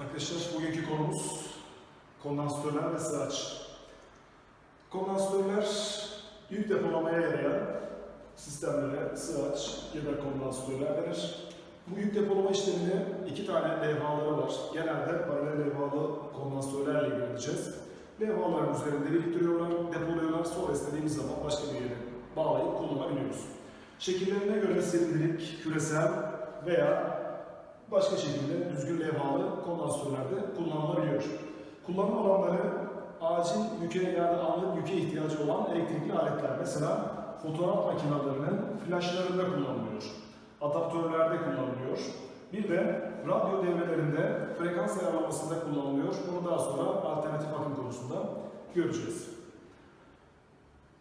Arkadaşlar bugünkü konumuz kondansatörler ve sığaç. Kondansatörler yük depolamaya yarayan sistemlere sığaç ya da kondansatörler denir. Bu yük depolama işlemini iki tane levhaları var. Genelde paralel levhalı kondansatörlerle ilgileneceğiz. Levhaların üzerinde biriktiriyorlar, depoluyorlar. Sonra istediğimiz zaman başka bir yere bağlayıp kullanabiliyoruz. Şekillerine göre silindirik, küresel veya başka şekilde düzgün. Kullanım alanları acil yüke yani anlık yüke ihtiyacı olan elektrikli aletler. Mesela fotoğraf makinelerinin flaşlarında kullanılıyor. Adaptörlerde kullanılıyor. Bir de radyo devrelerinde frekans ayarlamasında kullanılıyor. Bunu daha sonra alternatif akım konusunda göreceğiz.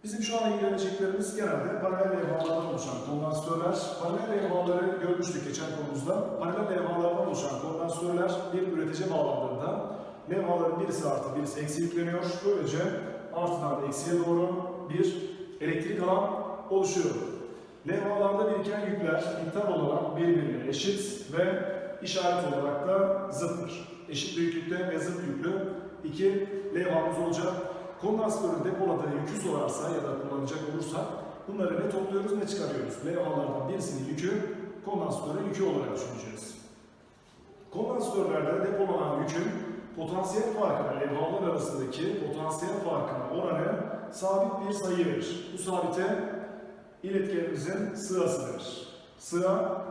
Bizim şu an ilgileneceklerimiz genelde paralel levhalardan oluşan kondansatörler. Paralel levhaları görmüştük geçen konumuzda. Paralel levhalardan oluşan kondansatörler bir üretici bağlandığında levhaların birisi artı birisi eksi yükleniyor. Böylece artıdan eksiye doğru bir elektrik alan oluşuyor. Levhalarda biriken yükler miktar olarak birbirine eşit ve işaret olarak da zıttır. Eşit büyüklükte ve zıt yüklü iki levhamız olacak. Kondansatörün depoladığı yükü sorarsa ya da kullanacak olursa bunları ne topluyoruz ne çıkarıyoruz. Levhalardan birisinin yükü kondansatörün yükü olarak düşüneceğiz. Kondansatörlerde depolanan yükün potansiyel farkına, levhalar arasındaki potansiyel farkına oranı sabit bir sayı verir. Bu sabite iletkenimizin sırası denir. Sıra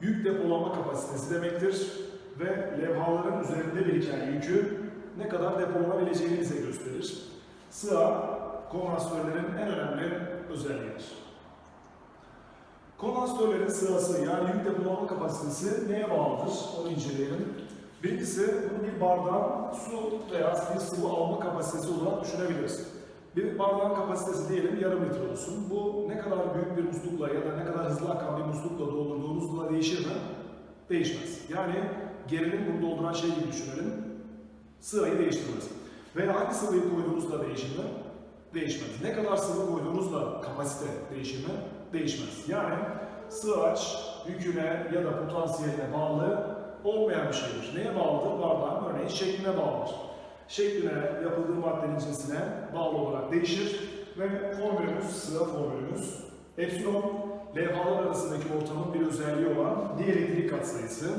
yük depolama kapasitesi demektir ve levhaların üzerinde biriken yükü ne kadar depolanabileceğini bize gösterir. Sıra kondansatörlerin en önemli özelliğidir. Kondansatörlerin sırası yani yük depolama kapasitesi neye bağlıdır? Onu inceleyelim. Birincisi bunu bir bardağın su veya bir sıvı alma kapasitesi olarak düşünebiliriz. Bir bardağın kapasitesi diyelim yarım litre olsun. Bu ne kadar büyük bir muslukla ya da ne kadar hızlı akan bir muslukla doldurduğunuzla değişir mi? Değişmez. Yani gerilim bunu dolduran şey gibi düşünelim. Sırayı değiştirmez. Veya hangi sıvıyı koyduğunuzla değişir mi? Değişmez. Ne kadar sıvı koyduğunuzla kapasite değişir mi? Değişmez. Yani sığaç yüküne ya da potansiyeline bağlı olmayan bir şeydir. Neye bağlıdır? Bardağın örneğin şekline bağlıdır. Şekline, yapıldığı maddenin cinsine bağlı olarak değişir ve formülümüz, sıra formülümüz epsilon levhalar arasındaki ortamın bir özelliği olan dielektrik katsayısı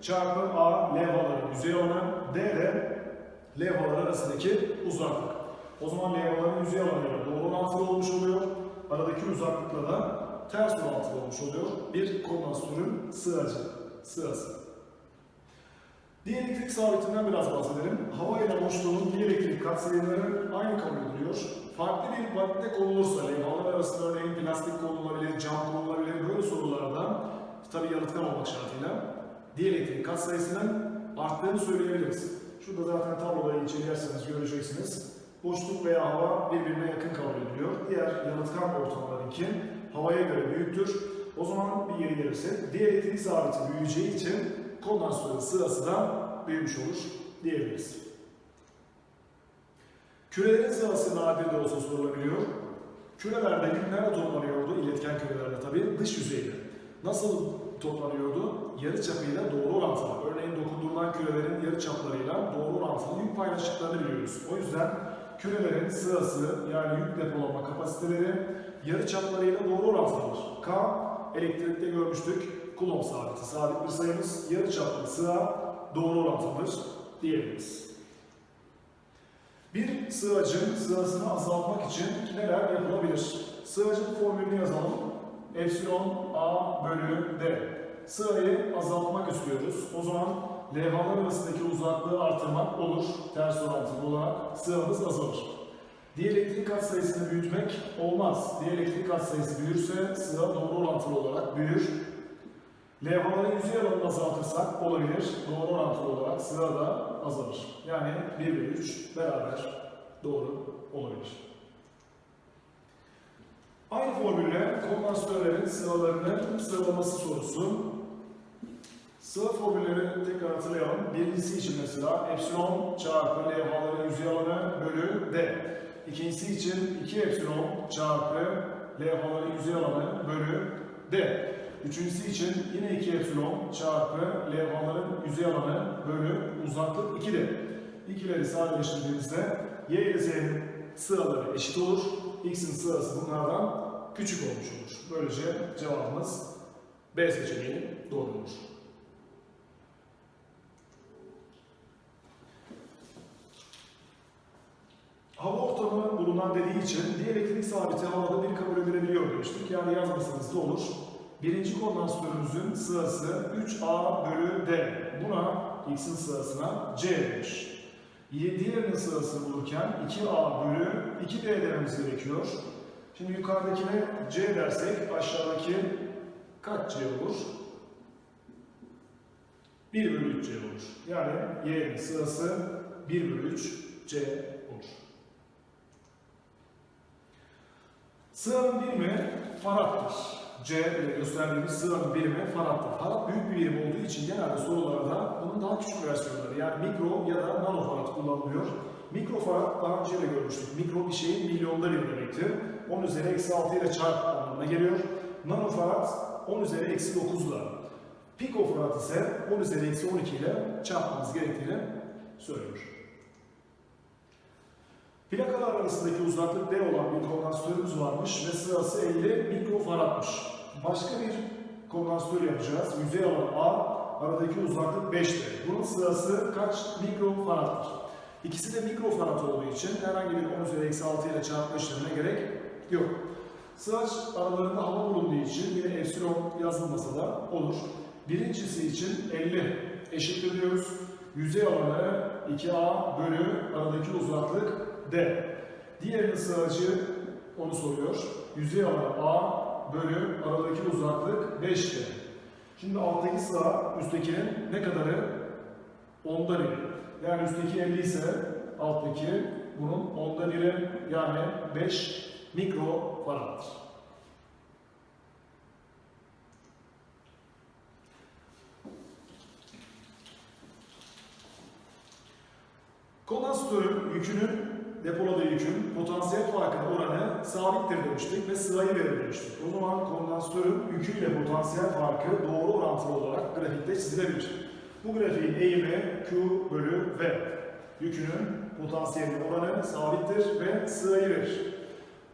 çarpı A levhaların yüzey alanı D de levhalar arasındaki uzaklık. O zaman levhaların yüzey alanıyla doğru orantılı olmuş oluyor. Aradaki uzaklıkla da ters orantılı olmuş oluyor. Bir kondansatörün sığacı, sığası. Dielektrik sabitinden biraz bahsedelim. Hava ile boşluğun dielektrik katsayıları aynı kabul ediliyor. Farklı bir madde konulursa, levhalar arasında örneğin plastik konulabilir, cam konulabilir, böyle sorularda tabi yalıtkan olmak şartıyla dielektrik katsayısının arttığını söyleyebiliriz. Şurada zaten tabloda incelerseniz göreceksiniz. Boşluk veya hava birbirine yakın kabul ediliyor. Diğer yalıtkan ortamlarınki havaya göre büyüktür. O zaman bir yeri gelirse dielektrik sabiti büyüyeceği için kondansatörün sırası da büyümüş olur diyebiliriz. Kürelerin sırası nadir de olsa sorulabiliyor. Kürelerde nerede toplanıyordu? İletken kürelerde tabii dış yüzeyde. Nasıl toplanıyordu? Yarı çapıyla doğru orantılı. Örneğin dokundurulan kürelerin yarı çaplarıyla doğru orantılı yük paylaştıklarını biliyoruz. O yüzden kürelerin sırası yani yük depolama kapasiteleri yarı çaplarıyla doğru orantılıdır. K elektrikte görmüştük. Coulomb sabiti. Sabit bir sayımız yarı çaplı sıra doğru orantılıdır diyebiliriz. Bir sığacın sırasını azaltmak için neler yapılabilir? Sığacın formülünü yazalım. Epsilon A bölü D. Sırayı azaltmak istiyoruz. O zaman levhalar arasındaki uzaklığı artırmak olur. Ters orantılı olarak sıramız azalır. Dielektrik katsayısını büyütmek olmaz. Dielektrik katsayısı büyürse sıra doğru orantılı olarak büyür. Levhaların yüzey alanını azaltırsak olabilir. Doğru orantılı olarak sıra da azalır. Yani 1 ve 3 beraber doğru olabilir. Aynı formülle kondansatörlerin sıralarının sıralaması sorusu. Sıra formülleri tekrar hatırlayalım. Birincisi için mesela epsilon çarpı levhaların yüzey alanı bölü d. İkincisi için 2 epsilon çarpı levhaların yüzey alanı bölü d. Üçüncüsü için yine 2 epsilon çarpı levhaların yüzey alanı bölü uzaklık 2D. İkileri sadeleştirdiğimizde y ile z'nin sıraları eşit olur. x'in sırası bunlardan küçük olmuş olur. Böylece cevabımız B seçeneği doğru olur. Hava ortamı bulunan dediği için diyelektrik sabiti havada bir kabul edilebiliyor demiştik. Yani yazmasanız da olur. Birinci kondansatörümüzün sırası 3A bölü D. Buna X'in sırasına C demiş. Diğerinin sırasını bulurken 2A bölü 2D dememiz gerekiyor. Şimdi yukarıdakine C dersek aşağıdaki kaç C olur? 1 bölü 3 C olur. Yani Y'nin sırası 1 bölü 3 C olur. Sıranın birimi farattır. C ile gösterdiğimiz sıranın birimi farattır. Farat büyük bir birim olduğu için genelde sorularda bunun daha küçük versiyonları yani mikro ya da nano farad kullanılıyor. Mikro farad daha önce de görmüştük. Mikro bir şeyin milyonda bir demektir. 10 üzeri eksi 6 ile çarp anlamına geliyor. Nano farad 10 üzeri eksi 9 ile. Piko farad ise 10 üzeri eksi 12 ile çarpmanız gerektiğini söylüyor. Plakalar arasındaki uzaklık D olan bir kondansatörümüz varmış ve sırası 50 mikrofaradmış. Başka bir kondansatör yapacağız. Yüzey alanı A, aradaki uzaklık 5'te. Bunun sırası kaç mikrofaraddır? İkisi de mikrofarad olduğu için herhangi bir 10 üzeri eksi 6 ile çarpma işlemine gerek yok. Sıraç aralarında hava bulunduğu için yine epsilon yazılmasa da olur. Birincisi için 50 eşittir diyoruz. Yüzey alanı 2A bölü aradaki uzaklık D. Diğerinin sıracı onu soruyor. Yüzey alanı A bölü aradaki uzaklık 5D. Şimdi alttaki sıra üsttekinin ne kadarı? Onda biri. Yani üstteki 50 ise alttaki bunun onda biri yani 5 mikrofaraddır. Kondansatörün yükünün, depoladığı yükün potansiyel farkının oranı sabittir demiştik ve sırayı verir demiştik. O zaman kondansatörün yüküyle potansiyel farkı doğru orantılı olarak grafikte çizilebilir. Bu grafiğin eğimi Q bölü V. Yükünün potansiyelinin oranı sabittir ve sırayı verir.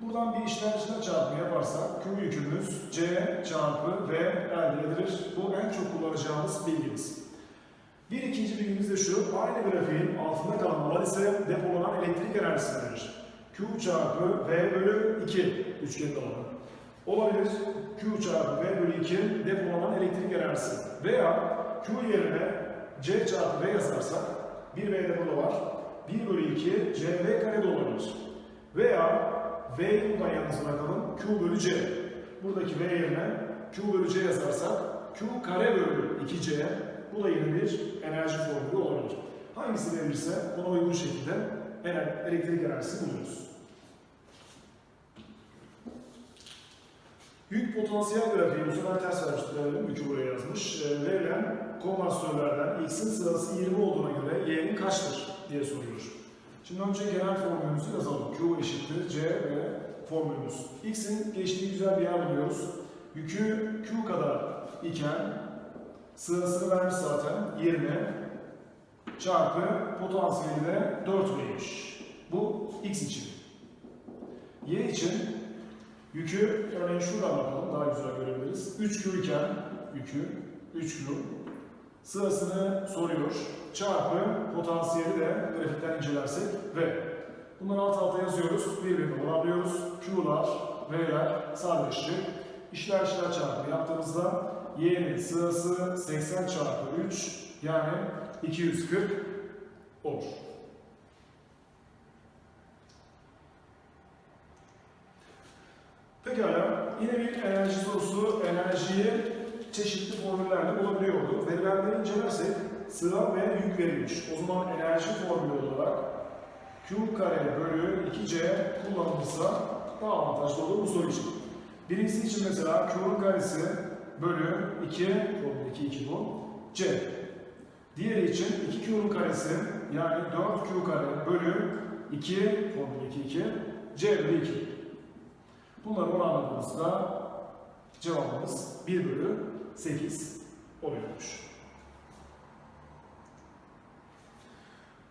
Buradan bir işler dışına çarpma yaparsak Q yükümüz C çarpı V elde edilir. Bu en çok kullanacağımız bilgimiz. Bir ikinci bilgimiz de şu, aynı grafiğin altında kalan alan ise depolanan elektrik enerjisi verir. Q çarpı V bölü 2 üçgen alanı. Olabilir Q çarpı V bölü 2 depolanan elektrik enerjisi. Veya Q yerine C çarpı V yazarsak, bir V de burada var, 1 bölü 2 CV kare de olabilir. Veya V'yi buradan yalnız bırakalım, Q bölü C. Buradaki V yerine Q bölü C yazarsak, Q kare bölü 2C bu da yine bir enerji formülü olabilir. Hangisi verilirse ona uygun şekilde elektrik enerjisi buluyoruz. Yük potansiyel grafiği bu sefer ters vermiştirelim. Yükü buraya yazmış. E, verilen kondansatörlerden X'in sırası 20 olduğuna göre Y'nin kaçtır diye soruyor. Şimdi önce genel formülümüzü yazalım. Q eşittir C ve formülümüz. X'in geçtiği güzel bir yer biliyoruz. Yükü Q kadar iken Sırasını vermiş zaten 20 çarpı potansiyeli de 4 vermiş. Bu x için. Y için yükü örneğin şuradan bakalım daha güzel görebiliriz. 3Q iken yükü 3Q sırasını soruyor. Çarpı potansiyeli de grafikten incelersek V. Bunları alt alta yazıyoruz. Birbirini bağlıyoruz. Q'lar, V'ler sadeleşecek. İşler işler çarpımı yaptığımızda y'nin sırası 80 çarpı 3 yani 240 olur. Pekala, yine bir enerji sorusu enerjiyi çeşitli formüllerle bulabiliyordu. Verilenleri incelersek sıra ve yük verilmiş. O zaman enerji formülü olarak Q kare bölü 2C kullanılırsa daha avantajlı olur bu soru için. Birincisi için mesela Q'nun karesi bölü 2, formül 2, 2 bu, C. Diğeri için 2Q'nun karesi yani 4Q kare bölü 2, formül 2, 2, C bölü 2. Bunları oranladığımızda cevabımız 1 bölü 8 oluyormuş.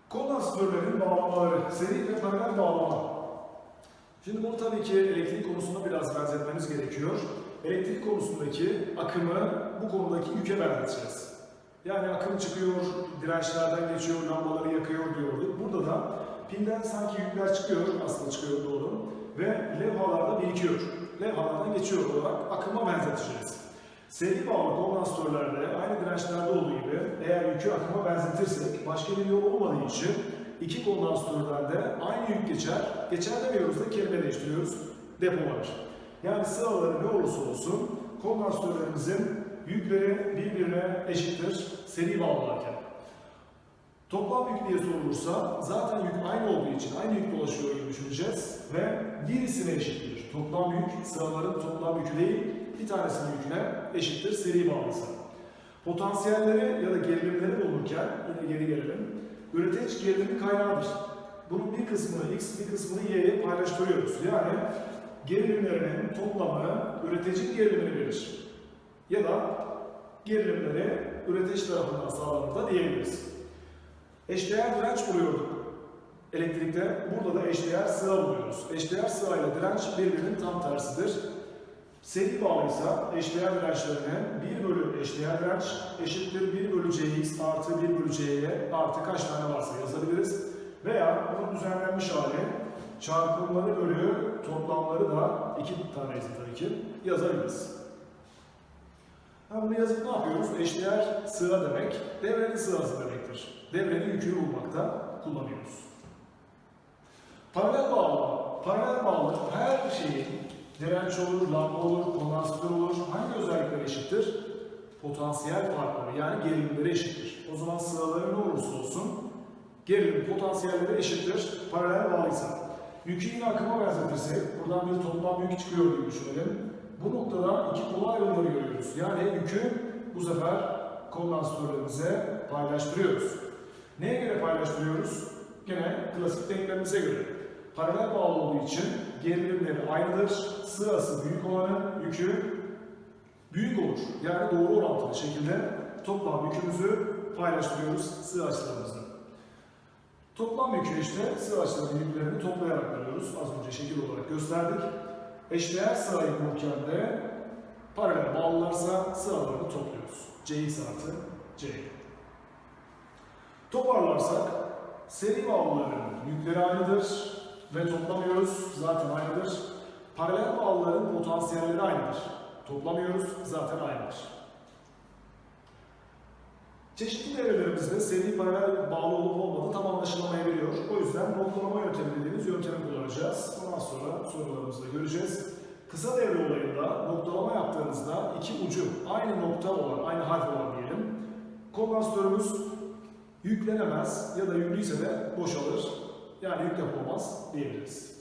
Kondansatörlerin bağlamaları, seri ve paralel bağlama. Şimdi bunu tabii ki elektrik konusunda biraz benzetmemiz gerekiyor. Elektrik konusundaki akımı bu konudaki yüke benzeteceğiz. Yani akım çıkıyor, dirençlerden geçiyor, lambaları yakıyor diyorduk. Burada da pilden sanki yükler çıkıyor, aslında çıkıyor doğru ve levhalarda birikiyor. Levhalardan geçiyor olarak akıma benzeteceğiz. Seri bağlı kondansatörlerde aynı dirençlerde olduğu gibi eğer yükü akıma benzetirsek başka bir yol olmadığı için iki kondansatörden de aynı yük geçer. Geçer demiyoruz da kelime değiştiriyoruz. Depolanır. Yani sıraları ne olursa olsun kondansatörlerimizin yükleri birbirine eşittir seri bağlarken. Toplam yük diye sorulursa zaten yük aynı olduğu için aynı yük dolaşıyor gibi düşüneceğiz ve birisine eşittir. Toplam yük sıraların toplam yükü değil bir tanesinin yüküne eşittir seri bağlısı. Potansiyelleri ya da gerilimleri olurken yine geri gelelim. Üreteç gerilimi kaynağıdır. Bunun bir kısmını x bir kısmını y'ye paylaştırıyoruz. Yani gerilimlerinin toplamı üreticinin gerilimini verir. Ya da gerilimleri üretici tarafından sağlanır da diyebiliriz. Eşdeğer direnç buluyorduk elektrikte. Burada da eşdeğer sıra buluyoruz. Eşdeğer sırayla direnç birbirinin tam tersidir. Seri bağlıysa eşdeğer dirençlerine 1 bölü eşdeğer direnç eşittir 1 bölü cx artı 1 bölü c'ye artı kaç tane varsa yazabiliriz. Veya bunun düzenlenmiş hali çarpımları bölü toplamları da 2 taneydi tabii ki yazabiliriz. Ha bunu yazıp ne yapıyoruz? Eşdeğer sıra demek, devrenin sırası demektir. Devrenin yükünü bulmakta kullanıyoruz. Paralel bağlama. Paralel bağlı her şeyin direnç olur, lamba olur, kondansatör olur. Hangi özellikleri eşittir? Potansiyel farkları yani gerilimleri eşittir. O zaman sıraları ne olursa olsun gerilim potansiyelleri eşittir paralel bağlıysa. Yükü yine akıma benzetirsek buradan bir toplam yük çıkıyor gibi düşünelim. Bu noktada iki kolu ayrımları görüyoruz. Yani yükü bu sefer kondansatörlerimize paylaştırıyoruz. Neye göre paylaştırıyoruz? Gene klasik denklemimize göre. Paralel bağlı olduğu için gerilimleri aynıdır. Sırası büyük olanın yükü büyük olur. Yani doğru orantılı şekilde toplam yükümüzü paylaştırıyoruz sıraçlarımızla. Toplam yükü işte sıraçların yüklerini toplayarak alıyoruz. Az önce şekil olarak gösterdik. Eşdeğer sırayı bulurken de paralel bağlılarsa sıralarını topluyoruz. Cx artı C. Toparlarsak seri bağlıların yükleri aynıdır ve toplamıyoruz. Zaten aynıdır. Paralel bağlıların potansiyelleri aynıdır. Toplamıyoruz. Zaten aynıdır. Çeşitli devrelerimizde seri paralel bağlı olup olmadığı tam anlaşılamayabiliyor. O yüzden noktalama yöntemi dediğimiz yöntemi kullanacağız. Ondan sonra sorularımızda göreceğiz. Kısa devre olayında noktalama yaptığınızda iki ucu aynı nokta olan, aynı harf olan diyelim. Kondansatörümüz yüklenemez ya da yüklüyse de boşalır. Yani yük yapılmaz diyebiliriz.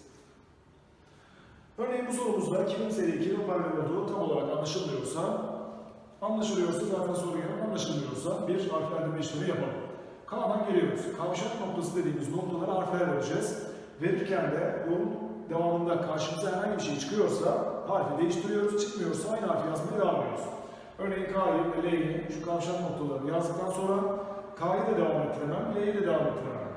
Örneğin bu sorumuzda kimin seri, kimin paralel olduğu tam olarak anlaşılmıyorsa, anlaşılıyorsa zaten sorun yok, anlaşılmıyorsa bir harflendirme işlemi yapalım. K'dan geliyoruz. Kavşak noktası dediğimiz noktalara harfler vereceğiz. Verirken de yolun devamında karşımıza herhangi bir şey çıkıyorsa harfi değiştiriyoruz, çıkmıyorsa aynı harfi yazmaya devam ediyoruz. Örneğin K'yı L'yi şu kavşak noktalarını yazdıktan sonra K'yı da devam ettiremem, L'yi de devam ettiremem.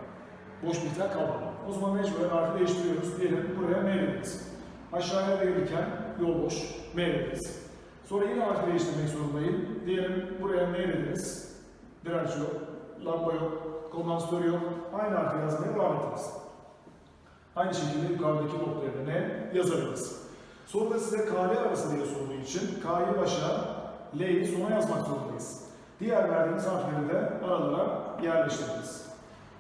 Boş bir tel kalmadı. O zaman mecburen harfi değiştiriyoruz. Diyelim buraya M dediniz. Aşağıya da gelirken yol boş, M dediniz. Sonra yine harfi değiştirmek zorundayım. Diyelim buraya M dediniz. Direnç yok, lamba yok, kondansatör yok. Aynı harfi yazmaya devam ettiniz. Aynı şekilde yukarıdaki noktaya da ne yazabiliriz. Soruda size KL arası diye sorduğu için K'yı başa, L'yi sona yazmak zorundayız. Diğer verdiğimiz harfleri de aralara yerleştiririz.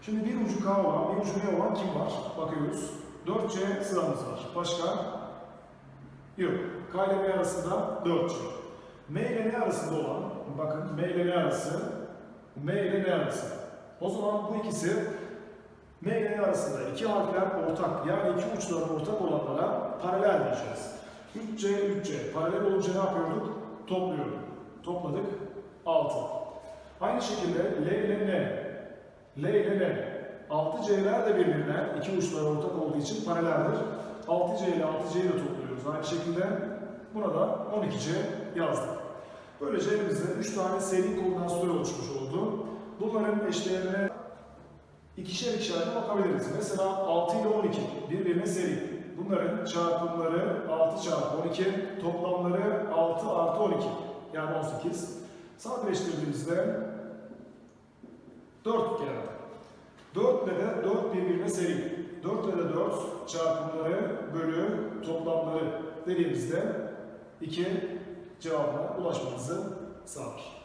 Şimdi bir ucu K olan, bir ucu ne olan kim var? Bakıyoruz. 4C sıramız var. Başka? Yok. K ile M arasında 4C. M ile N arasında olan, bakın M ile N arası, M ile N arası. O zaman bu ikisi M ile N arasında iki harfler ortak, yani iki uçları ortak olanlara paralel diyeceğiz. 3C, 3C. Paralel olunca ne yapıyorduk? Topluyorduk. Topladık. 6. Aynı şekilde L ile N. L ile N. 6C'ler de birbirine iki uçları ortak olduğu için paraleldir. 6C ile 6C'yi de topluyoruz. Aynı şekilde buna da 12C yazdık. Böylece elimizde 3 tane seri kombinasyonu oluşmuş oldu. Bunların eşdeğerine ikişer ikişer de bakabiliriz. Mesela 6 ile 12 birbirine seri. Bunların çarpımları 6 çarpı 12, toplamları 6 artı 12 yani 18. Sadeleştirdiğimizde 4 geldi. 4 ile de 4 birbirine seri. 4 ile de 4 çarpımları bölü toplamları dediğimizde 2 cevabına ulaşmanızı sağlar.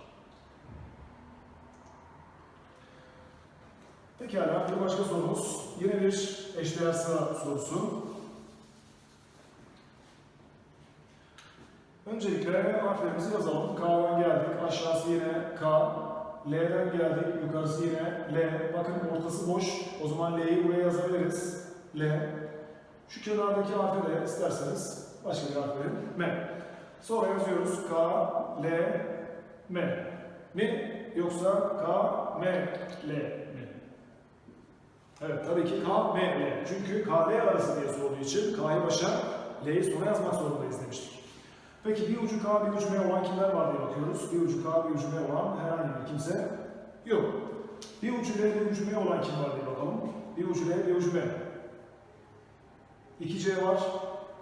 Pekala bir başka sorumuz. Yine bir eşdeğer sıra sorusu. Öncelikle harflerimizi yazalım. K'dan geldik. Aşağısı yine K. L'den geldik. Yukarısı yine L. Bakın ortası boş. O zaman L'yi buraya yazabiliriz. L. Şu kenardaki harfe de isterseniz başka bir harf verin. M. Sonra yazıyoruz K, L, M. Mi? Yoksa K, M, L mi? Evet tabii ki K, M, L. Çünkü K, L arası diye sorduğu için K'yı başa, L'yi sona yazmak zorundayız demiştik. Peki bir ucu K, bir ucu M olan kimler var diye bakıyoruz. Bir ucu K, bir ucu M olan herhangi bir kimse yok. Bir ucu L, bir ucu M olan kim var diye bakalım. Bir ucu L, bir ucu M. 2C var,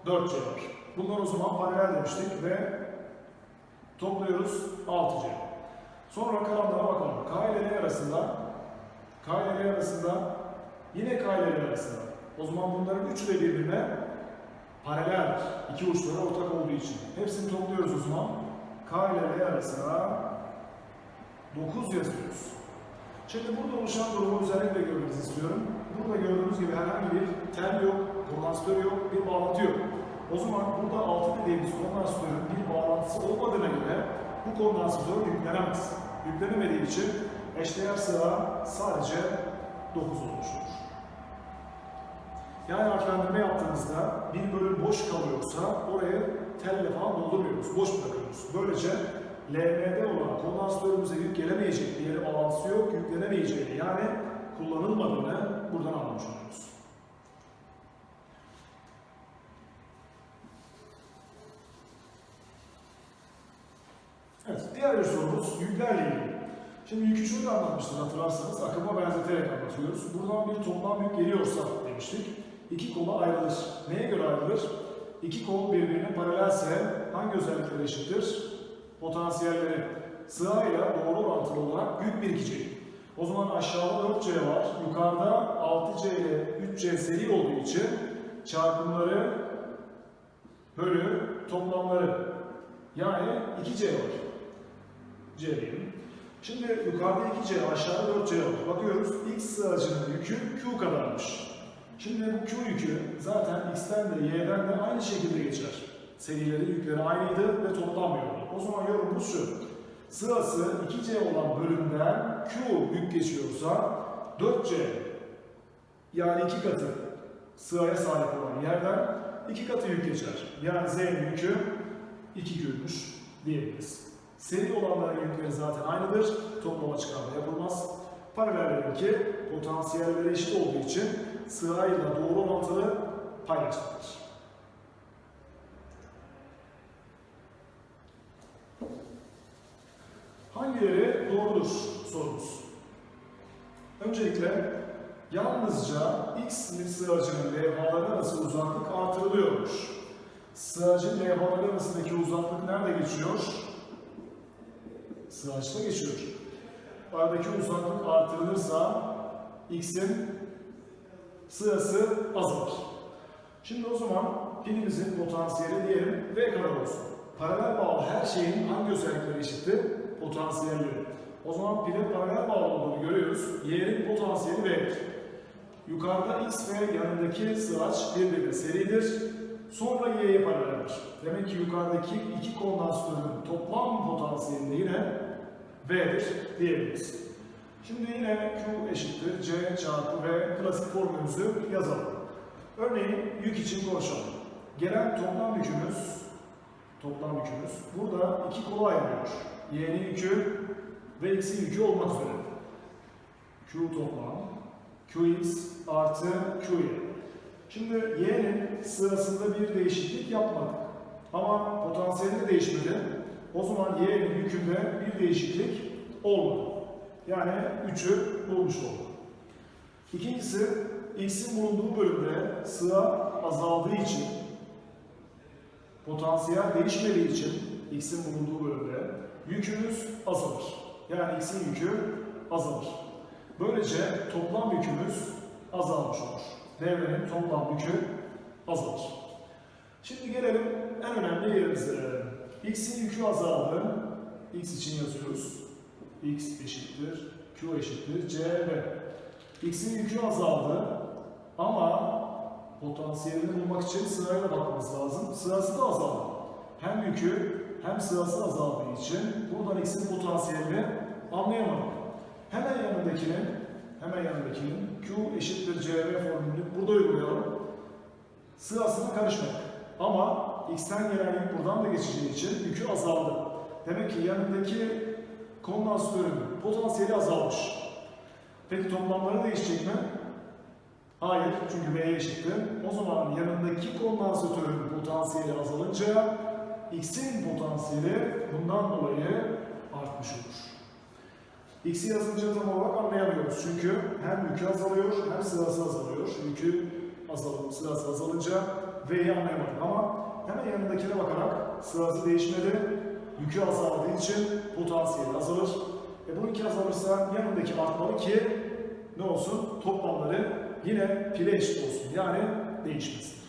4C var. Bunlar o zaman paralel demiştik ve topluyoruz 6C. Sonra kalanlara bakalım. K ile L arasında K ile L arasında yine K ile L arasında. O zaman bunların üçü de birbirine paralel. iki uçları ortak olduğu için. Hepsini topluyoruz o zaman. K ile L arasına 9 yazıyoruz. Şimdi burada oluşan durumu özellikle görmenizi istiyorum. Burada gördüğünüz gibi herhangi bir tel yok, kondansatör yok, bir bağlantı yok. O zaman burada 6 dediğimiz kondansatörün bir bağlantısı olmadığına göre bu kondansatör yüklenemez. Yüklenemediği için eşdeğer sıra sadece 9 olmuş olur. Yani harflendirme yaptığınızda bir bölüm boş kalıyorsa orayı telle falan doldurmuyoruz, boş bırakıyoruz. Böylece LM'de olan kondansatörümüze yük gelemeyecek bir yere bağlantısı yok, yüklenemeyeceğini yani kullanılmadığını buradan anlamış oluyoruz. Evet, diğer bir sorumuz yüklerle ilgili. Şimdi yükü şöyle anlatmıştık hatırlarsanız, akıma benzeterek anlatıyoruz. Buradan bir toplam yük geliyorsa demiştik, iki kola ayrılır. Neye göre ayrılır? İki kol birbirine paralelse hangi özellikleri eşittir? Potansiyelleri sırayla doğru orantılı olarak yük birikecek. O zaman aşağıda 4C var, yukarıda 6C ile 3C seri olduğu için çarpımları bölü toplamları yani 2C var. C diyelim. Şimdi yukarıda 2C, aşağıda 4C var. Bakıyoruz X sığacının yükü Q kadarmış. Şimdi bu Q yükü zaten X'ten de Y'den de aynı şekilde geçer. Serileri, yükleri aynıydı ve toplanmıyordu. O zaman yorumumuz şu. Sırası 2C olan bölümden Q yük geçiyorsa 4C yani iki katı sıraya sahip olan yerden iki katı yük geçer. Yani Z'nin yükü 2 Q'muş diyebiliriz. Seri olanların yükleri zaten aynıdır. Toplama çıkarma yapılmaz. Paralellerinki potansiyelleri eşit olduğu için sırayla doğru orantılı paylaşılır. Hangileri doğrudur sorumuz. Öncelikle yalnızca X sığacının levhaları arası uzaklık artırılıyormuş. Sığacın levhaları arasındaki uzaklık nerede geçiyor? Sığaçta geçiyor. Aradaki uzaklık artırılırsa X'in sırası azalır. Şimdi o zaman pilimizin potansiyeli diyelim V kadar olsun. Paralel bağlı her şeyin hangi özellikleri eşitti? Potansiyelleri. O zaman pile paralel bağlı olduğunu görüyoruz. Y'nin potansiyeli V'dir. Yukarıda X ve yanındaki sığaç birbirine seridir. Sonra Y'ye paraleldir. Demek ki yukarıdaki iki kondansatörün toplam potansiyeli de yine V'dir diyebiliriz. Şimdi yine Q eşittir C çarpı V klasik formülümüzü yazalım. Örneğin yük için konuşalım. Gelen toplam yükümüz toplam yükümüz burada iki kola ayrılıyor. Y'nin yükü ve X'in yükü olmak üzere. Q toplam Qx artı Qy. Şimdi Y'nin sırasında bir değişiklik yapmadık. Ama potansiyeli de değişmedi. O zaman y'nin yükünde bir değişiklik olmadı. Yani 3'ü bulmuş olduk. İkincisi, x'in bulunduğu bölümde sığa azaldığı için, potansiyel değişmediği için x'in bulunduğu bölümde yükümüz azalır. Yani x'in yükü azalır. Böylece toplam yükümüz azalmış olur. Devrenin toplam yükü azalır. Şimdi gelelim en önemli yerimize. X'in yükü azaldı. X için yazıyoruz. X eşittir, Q eşittir, CV. X'in yükü azaldı ama potansiyelini bulmak için sırayla bakmamız lazım. Sırası da azaldı. Hem yükü hem sırası azaldığı için buradan X'in potansiyelini anlayamadık. Hemen yanındakinin hemen yanındakinin Q eşittir CV formülünü burada uygulayalım. Sırasına karışmadık. Ama X'ten gelen yük buradan da geçeceği için yükü azaldı. Demek ki yanındaki kondansatörün potansiyeli azalmış. Peki toplamları değişecek mi? Hayır, çünkü V'ye eşittir. O zaman yanındaki kondansatörün potansiyeli azalınca X'in potansiyeli bundan dolayı artmış olur. X'i yazınca tam olarak anlayamıyoruz. Çünkü hem yükü azalıyor hem sırası azalıyor. Yükü azalıp sırası azalınca V'yi anlayamadık ama hemen yanındakine bakarak sırası değişmedi. Yükü azaldığı için potansiyeli azalır. E bununki azalırsa yanındaki artmalı ki ne olsun? Toplamları yine pile eşit olsun. Yani değişmesin.